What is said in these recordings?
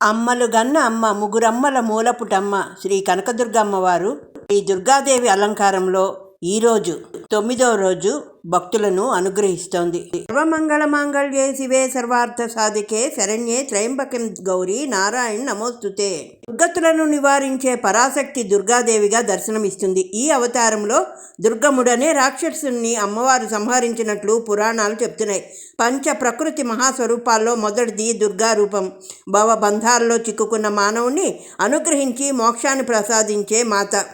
అమ్మలు గన్న అమ్మ ముగ్గురమ్మల మూలపుటమ్మ శ్రీ కనకదుర్గమ్మ వారు ఈ దుర్గాదేవి అలంకారంలో ఈరోజు తొమ్మిదవ రోజు భక్తులను అనుగ్రహిస్తోంది. సర్వమంగళ మాంగళ్యే శివే సర్వార్థ సాధికే శరణ్యే త్రయంబకం గౌరీ నారాయణ నమోస్తుతే. దుర్గతులను నివారించే పరాశక్తి దుర్గాదేవిగా దర్శనమిస్తుంది. ఈ అవతారంలో దుర్గముడనే రాక్షసుని అమ్మవారు సంహరించినట్లు పురాణాలు చెప్తున్నాయి. పంచ ప్రకృతి మహాస్వరూపాల్లో మొదటిది దుర్గా రూపం భవబంధాల్లో చిక్కుకున్న మానవుని అనుగ్రహించి మోక్షాన్ని ప్రసాదించే మాత.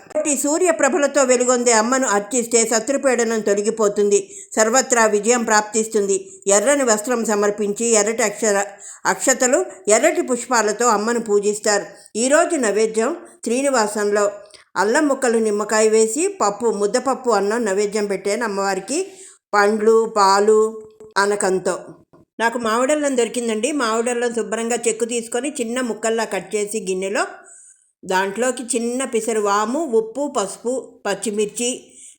సూర్య ప్రభలతో వెలుగొందే అమ్మను అర్చిస్తే శత్రుపీడనం తొలగిపోతుంది. సర్వత్రా విజయం ప్రాప్తిస్తుంది. ఎర్రని వస్త్రం సమర్పించి ఎర్రటి అక్షర అక్షతలు ఎర్రటి పుష్పాలతో అమ్మను పూజిస్తారు. ఈరోజు నైవేద్యం శ్రీనివాసంలో అల్లం ముక్కలు నిమ్మకాయ వేసి పప్పు ముద్దపప్పు అన్నం నైవేద్యం పెట్టాను అమ్మవారికి పండ్లు పాలు అనకంతో. నాకు మామిడల్లం దొరికిందండి. మామిడల్లం శుభ్రంగా చెక్కు తీసుకొని చిన్న ముక్కల్లా కట్ చేసి గిన్నెలో దాంట్లోకి చిన్న పిసరు వాము ఉప్పు పసుపు పచ్చిమిర్చి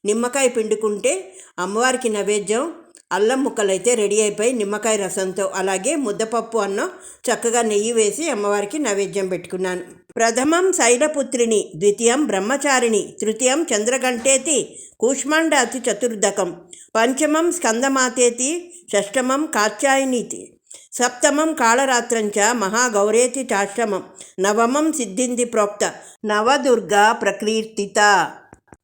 నిమ్మకాయ పిండుకుంటే అమ్మవారికి నైవేద్యం అల్లం ముక్కలైతే రెడీ అయిపోయి నిమ్మకాయ రసంతో అలాగే ముద్దపప్పు అన్నం చక్కగా నెయ్యి వేసి అమ్మవారికి నైవేద్యం పెట్టుకున్నాను. ప్రథమం శైలపుత్రిని ద్వితీయం బ్రహ్మచారిణి తృతీయం చంద్రగంటేతి కూష్మాండాతి చతుర్దకం పంచమం స్కందమాతేతి షష్టమం కాత్యాయనీతి సప్తమం కాళరాత్రంచ మహాగౌరేతి చాష్టమం నవమం సిద్ధింది ప్రోక్త నవదుర్గా ప్రకీర్తిత.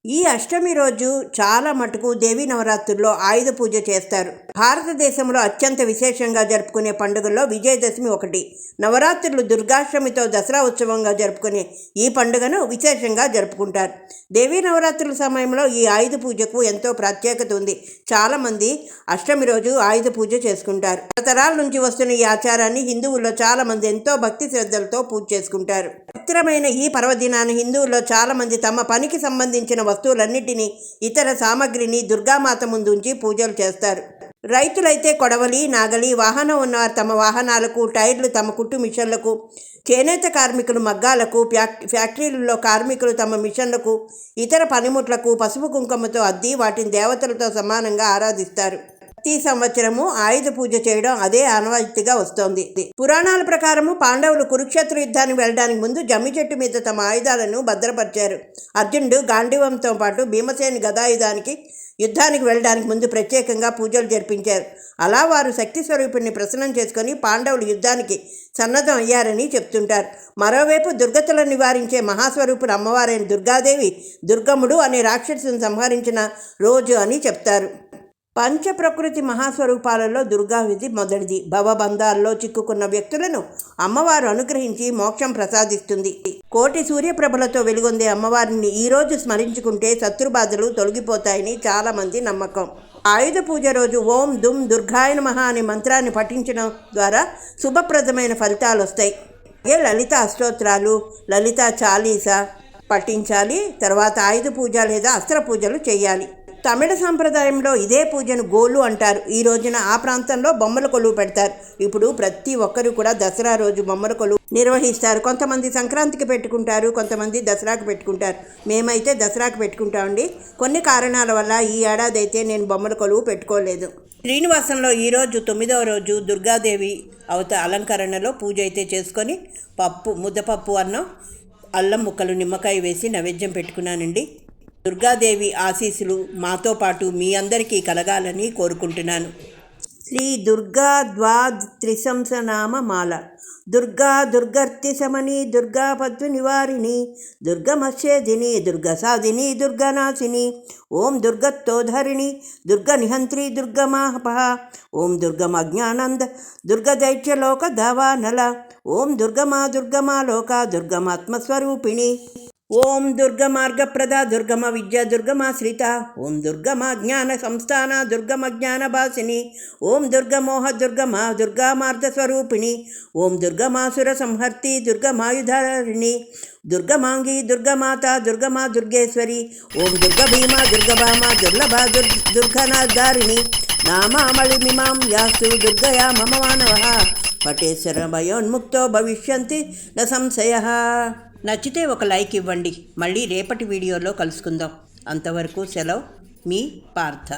ఈ అష్టమి రోజు చాలా మటుకు దేవీ నవరాత్రుల్లో ఆయుధ పూజ చేస్తారు. భారతదేశంలో అత్యంత విశేషంగా జరుపుకునే పండుగల్లో విజయదశమి ఒకటి. నవరాత్రులు దుర్గాష్టమితో దసరా ఉత్సవంగా జరుపుకునే ఈ పండుగను విశేషంగా జరుపుకుంటారు. దేవీ నవరాత్రుల సమయంలో ఈ ఆయుధ పూజకు ఎంతో ప్రత్యేకత ఉంది. చాలామంది అష్టమి రోజు ఆయుధ పూజ చేసుకుంటారు. తరతరాల నుంచి వస్తున్న ఈ ఆచారాన్ని హిందువుల్లో చాలామంది ఎంతో భక్తి శ్రద్ధలతో పూజ చేసుకుంటారు. పవిత్రమైన ఈ పర్వదినాన్ని హిందువుల్లో చాలామంది తమ పనికి సంబంధించిన వస్తువులన్నిటినీ ఇతర సామగ్రిని దుర్గామాత ముందు ఉంచి పూజలు చేస్తారు. రైతులైతే కొడవలి నాగలి వాహనం ఉన్నవారు తమ వాహనాలకు టైర్లు తమ కుట్టు మిషన్లకు చేనేత కార్మికులు మగ్గాలకు ఫ్యాక్టరీలలో కార్మికులు తమ మిషన్లకు ఇతర పనిముట్లకు పసుపు కుంకుమతో అద్ది వాటిని దేవతలతో సమానంగా ఆరాధిస్తారు. ప్రతి సంవత్సరము ఆయుధ పూజ చేయడం అదే ఆనవాయితీగా వస్తోంది. పురాణాల ప్రకారము పాండవులు కురుక్షేత్ర యుద్ధానికి వెళ్ళడానికి ముందు జమ్మి చెట్టు మీద తమ ఆయుధాలను భద్రపరిచారు. అర్జునుడు గాంధీవంతో పాటు భీమసేని గదాయుధానికి యుద్ధానికి వెళ్ళడానికి ముందు ప్రత్యేకంగా పూజలు జరిపించారు. అలా వారు శక్తి స్వరూపుణ్ణి ప్రసన్నం చేసుకొని పాండవులు యుద్ధానికి సన్నద్ధం అయ్యారని చెప్తుంటారు. మరోవైపు దుర్గతులను నివారించే మహాస్వరూపుడు అమ్మవారైన దుర్గాదేవి దుర్గముడు అనే రాక్షసుని సంహరించిన రోజు అని చెప్తారు. పంచప్రకృతి మహాస్వరూపాలలో దుర్గావిధి మొదటిది. భవబంధాల్లో చిక్కుకున్న వ్యక్తులను అమ్మవారు అనుగ్రహించి మోక్షం ప్రసాదిస్తుంది. కోటి సూర్యప్రభలతో వెలుగొందే అమ్మవారిని ఈరోజు స్మరించుకుంటే శత్రుబాధలు తొలగిపోతాయని చాలామంది నమ్మకం. ఆయుధ పూజ రోజు ఓం దుమ్ దుర్గాయన మహా అనే మంత్రాన్ని పఠించడం ద్వారా శుభప్రదమైన ఫలితాలు వస్తాయి. ఏ లలిత అష్టోత్తరాలు లలిత చాలీస పఠించాలి తర్వాత ఆయుధ పూజ లేదా అస్త్ర పూజలు చేయాలి. తమిళ సాంప్రదాయంలో ఇదే పూజను గోలు అంటారు. ఈ రోజున ఆ ప్రాంతంలో బొమ్మల కొలువు పెడతారు. ఇప్పుడు ప్రతి ఒక్కరు కూడా దసరా రోజు బొమ్మల కొలువు నిర్వహిస్తారు. కొంతమంది సంక్రాంతికి పెట్టుకుంటారు కొంతమంది దసరాకి పెట్టుకుంటారు. మేమైతే దసరాకి పెట్టుకుంటామండి కొన్ని కారణాల వల్ల ఈ ఏడాది అయితే నేను బొమ్మల కొలువు పెట్టుకోలేదు. శ్రీనివాసంలో ఈరోజు తొమ్మిదవ రోజు దుర్గాదేవి అవత అలంకరణలో పూజ అయితే చేసుకొని పప్పు ముద్దపప్పు అన్నం అల్లం ముక్కలు నిమ్మకాయ వేసి నైవేద్యం పెట్టుకున్నానండి. దుర్గాదేవి ఆశీస్సులు మాతో పాటు మీ అందరికీ కలగాలని కోరుకుంటున్నాను. శ్రీ దుర్గా ద్వా త్రిశంసనామ మాల దుర్గా దుర్గర్తి సమని దుర్గా నివారిణి దుర్గమశ్చేదిని దుర్గసాధిని దుర్గనాశిని ఓం దుర్గత్తోధరిణి దుర్గ నిహంత్రి దుర్గమాహప ఓం దుర్గమజ్ఞానంద దుర్గదైత్యలోక దావానల ఓం దుర్గమా దుర్గమా లోక దుర్గమాత్మస్వరూపిణి. ఓం దుర్గమార్గప్రద దుర్గమ విద్య దుర్గమాశ్రిత ఓం దుర్గమ జ్ఞాన సంస్థాన దుర్గమ జ్ఞాన భాసిని ఓం దుర్గమోహ దుర్గమ దుర్గామార్గస్వరూపిణి ఓం దుర్గమాసుర సంహర్తి దుర్గమాయుధారిణి దుర్గమాంగి దుర్గమాత దుర్గమా దుర్గేశ్వరి ఓం దుర్గభీమా దుర్గభామ దుర్లభ దుర్ దుర్గనాధారిణి నామామళిమిమాం యాస్తు దుర్గయా మమ మానవ పటేశ్వర భయోన్ముక్తో భవిష్యంతి న సంశయ. నచ్చితే ఒక లైక్ ఇవ్వండి. మళ్ళీ రేపటి వీడియోలో కలుసుకుందాం. అంతవరకు సెలవు మీ పార్థ.